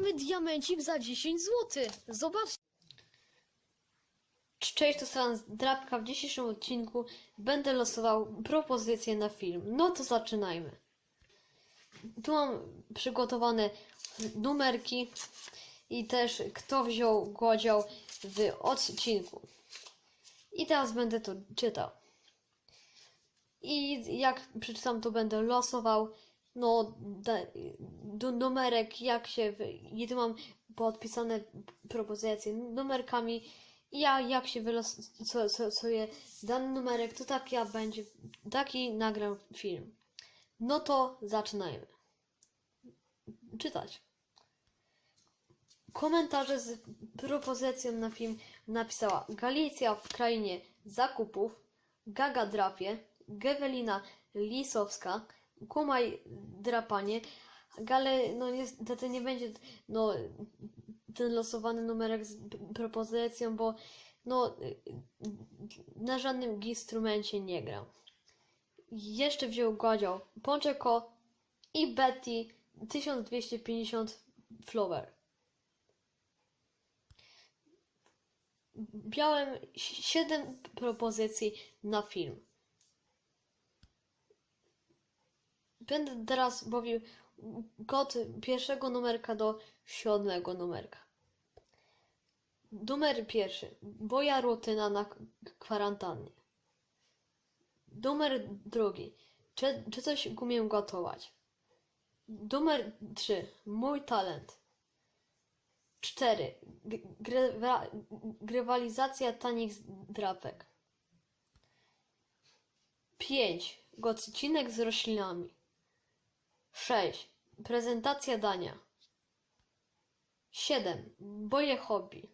mamy diamencik za 10 zł. Zobacz. Cześć, to Stan Drapka. W dzisiejszym odcinku będę losował propozycje na film. No to zaczynajmy. Tu mam przygotowane numerki i też kto wziął udział w odcinku. I teraz będę to czytał. I jak przeczytam, to będę losował. No, da, du- numerek, jak się. I tu mam podpisane propozycje numerkami. Ja, jak się wylosuje dany numerek, to tak ja będzie. Taki nagram film. No to zaczynajmy. Czytać. Komentarze z propozycją na film napisała Galicja w krainie zakupów, Gaga drapie, Gewelina Lisowska, Kumaj drapanie, ale no niestety nie będzie no, ten losowany numerek z propozycją, bo no na żadnym instrumencie nie gra. Jeszcze wziął udział Ponczeko i Betty 1250 Flower. Miałem 7 propozycji na film. Będę teraz mówił kod pierwszego numerka do siódmego numerka. Numer pierwszy. Moja rutyna na kwarantannie. Numer drugi. Czy, czy coś umiem gotować? Numer trzy. Mój talent. Cztery. Grywalizacja tanich drapek. Pięć. Odcinek z roślinami. Sześć. Prezentacja dania. Siedem. Moje hobby.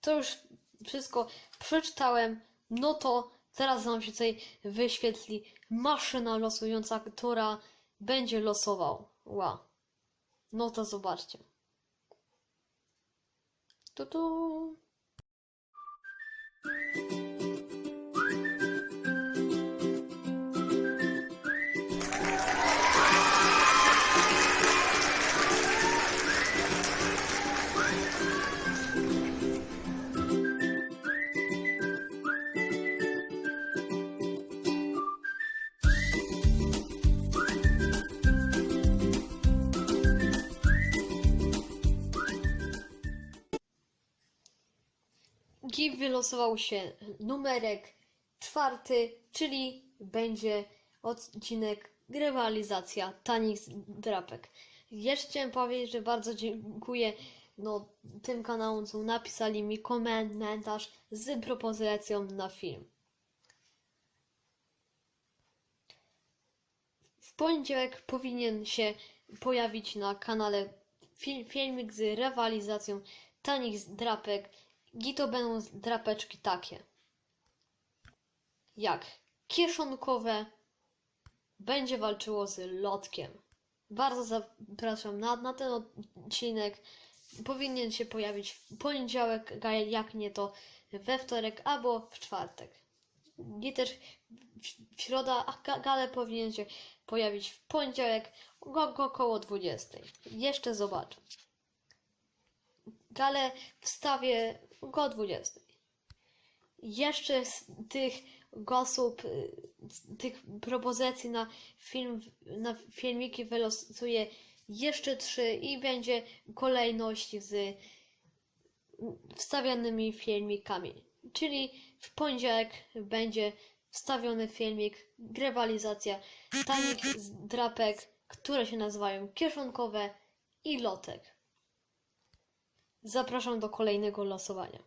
To już wszystko przeczytałem. No to teraz nam się tutaj wyświetli maszyna losująca, która będzie losowała. No to zobaczcie. Tu tu. I wylosował się numerek czwarty, czyli będzie odcinek rywalizacja tanich drapek. Jeszcze chciałem powiedzieć, że bardzo dziękuję no, tym kanałom, co napisali mi komentarz z propozycją na film. W poniedziałek powinien się pojawić na kanale fil- filmik z rywalizacją tanich drapek i to będą drapeczki takie. Jak kieszonkowe będzie walczyło z lotkiem. Bardzo zapraszam na, na ten odcinek. Powinien się pojawić w poniedziałek, a jak nie to we wtorek albo w czwartek. I też w- środa, a ga- gale powinien się pojawić w poniedziałek około 20. Jeszcze zobaczę. Galę wstawię go 20. Jeszcze z tych głosów, y, tych propozycji na film, na filmiki wylosuję jeszcze trzy i będzie kolejność z wstawianymi filmikami. Czyli w poniedziałek będzie wstawiony filmik, rywalizacja tanich drapek, które się nazywają kieszonkowe i lotek. Zapraszam do kolejnego losowania.